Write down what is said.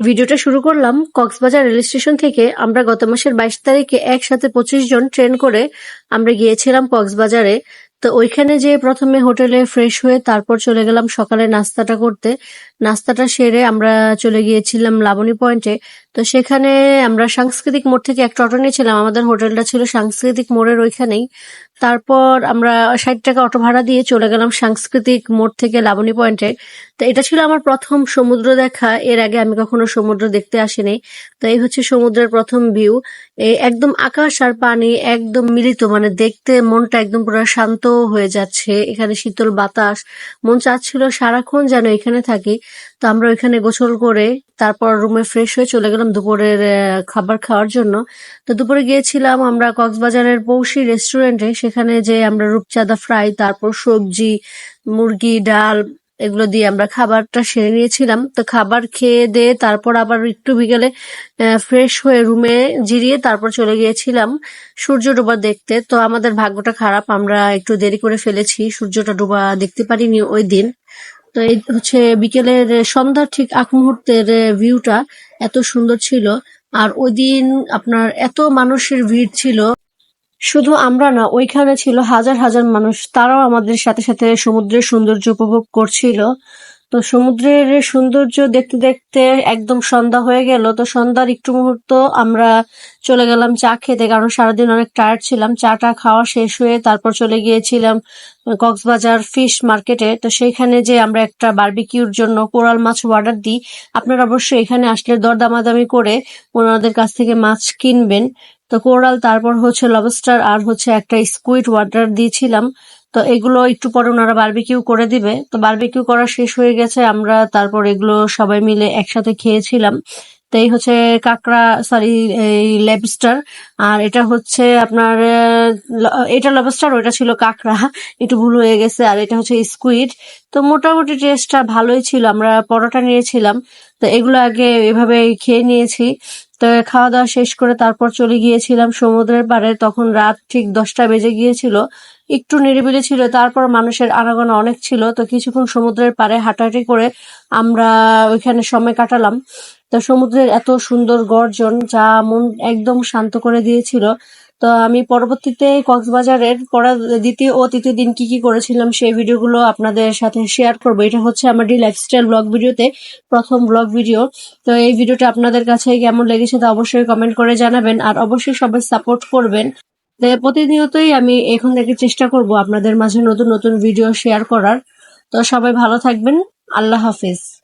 ভিডিওটা শুরু করলাম, কক্সবাজার রেল স্টেশন থেকে আমরা গত মাসের বাইশ তারিখে একসাথে পঁচিশ জন ট্রেন করে আমরা গিয়েছিলাম কক্সবাজারে। তো ওইখানে যে প্রথমে হোটেলে ফ্রেশ হয়ে তারপর চলে গেলাম সকালে নাস্তাটা করতে। নাস্তাটা সেরে আমরা চলে গিয়েছিলাম লাবণী পয়েন্টে। তো সেখানে আমরা সাংস্কৃতিক মোড় থেকে একটা অটো নিয়েছিলাম। আমাদের হোটেলটা ছিল সাংস্কৃতিক মোড়ের ওইখানেই। তারপর আমরা ষাট টাকা অটো ভাড়া দিয়ে চলে গেলাম সাংস্কৃতিক মোড় থেকে লাবণী পয়েন্টে। তো এটা ছিল আমার প্রথম সমুদ্র দেখা। এর আগে আমি কখনো সমুদ্র দেখতে আসিনি। তো এই হচ্ছে সমুদ্রের প্রথম ভিউ একদম আকাশ আর পানি একদম মিলিত। মানে দেখতে মনটা একদম পুরো শান্ত হয়ে যাচ্ছে। এখানে শীতল বাতাস। মন চাচ্ছিল সারাক্ষণ যেন এখানে থাকি। তো আমরা ওইখানে গোসল করে তারপর রুমে ফ্রেশ হয়ে চলে গেলাম। দুপুরের খাবার খাওয়ার জন্য। তো দুপুরে গিয়েছিলাম আমরা কক্সবাজারের পৌষি রেস্টুরেন্টে সেখানে যে আমরা রূপচাঁদা ফ্রাই তারপর সবজি, মুরগি, ডাল, এগুলো দিয়ে আমরা খাবারটা সেরে নিয়েছিলাম। তো খাবার খেয়ে দিয়ে তারপর আবার একটু বিকেলে ফ্রেশ হয়ে রুমে জিরিয়ে তারপর চলে গিয়েছিলাম সূর্য ডোবা দেখতে। তো আমাদের ভাগ্যটা খারাপ, আমরা একটু দেরি করে ফেলেছি। সূর্যটা ডোবা দেখতে পারিনি ওই দিন। তো এই হচ্ছে বিকেলের সন্ধ্যার ঠিক আগ মুহূর্তের ভিউটা এত সুন্দর ছিল। আর ওই দিন আপনার এত মানুষের ভিড় ছিল। শুধু আমরা না, ওইখানে ছিল হাজার হাজার মানুষ। তারাও আমাদের সাথে সাথে সমুদ্রের সৌন্দর্য উপভোগ করছিল। তো সমুদ্রের সৌন্দর্য দেখতে দেখতে একদম সন্ধ্যা হয়ে গেল। তো সন্ধ্যার একটু মুহূর্ত আমরা চলে গেলাম চা খেতে, কারণ সারাদিন অনেক টায়ার্ড ছিলাম। চাটা খাওয়া শেষ হয়ে তারপর চলে গিয়েছিলাম কক্সবাজার ফিশ মার্কেটে। তো সেইখানে যে আমরা একটা বারবিকিউর জন্য কোরাল মাছ অর্ডার দিই, আপনারা অবশ্যই এখানে আসলে দরদামাদামি করে ওনাদের কাছ থেকে মাছ কিনবেন। তো কোরাল, তারপর হচ্ছে লবস্টার আর হচ্ছে একটা স্কুইড ওয়াটার দিয়েছিলাম। তো এগুলো একটু পরে ওনারা বারবিকিউ করে দিবে। তো বারবিকিউ করা শেষ হয়ে গেছে, আমরা তারপর এগুলো সবাই মিলে একসাথে খেয়েছিলাম। তো এই হচ্ছে কাঁকড়া সরি এই লেবস্টার আর এটা হচ্ছে আপনার এটা লবস্টার ওটা ছিল কাঁকড়া, একটু ভুল হয়ে গেছে, আর এটা হচ্ছে স্কুইড তো মোটামুটি টেস্টটা ভালোই ছিল, আমরা পরোটা নিয়েছিলাম। তো এগুলো আগে এভাবে খেয়ে নিয়েছি। তো খাওয়া দাওয়া শেষ করে তারপর চলে গিয়েছিলাম সমুদ্রের পাড়ে, তখন রাত ঠিক দশটা বেজে গিয়েছিল। একটু নিরিবিলি ছিল, তারপর মানুষের আনাগোনা অনেক ছিল, তো কিছুক্ষণ সমুদ্রের পাড়ে হাঁটাহাঁটি করে আমরা ওইখানে সময় কাটালাম। তো সমুদ্রের এত সুন্দর গর্জন যা মন একদম শান্ত করে দিয়েছিল। তো আমি পরবর্তীতে কক্সবাজারের পরে দ্বিতীয় ও তৃতীয় দিন কি কি করেছিলাম সেই ভিডিওগুলো আপনাদের সাথে শেয়ার করব। এটা হচ্ছে আমার ডি লাইফস্টাইল ব্লগ ভিডিওতে প্রথম ব্লগ ভিডিও। তো এই ভিডিওটা আপনাদের কাছে কেমন লেগেছে তা অবশ্যই কমেন্ট করে জানাবেন, আর অবশ্যই সবাই সাপোর্ট করবেন। প্রতিনিয়তই আমি এখন থেকে চেষ্টা করব আপনাদের মাঝে নতুন নতুন ভিডিও শেয়ার করার। তো সবাই ভালো থাকবেন। আল্লাহ হাফিজ।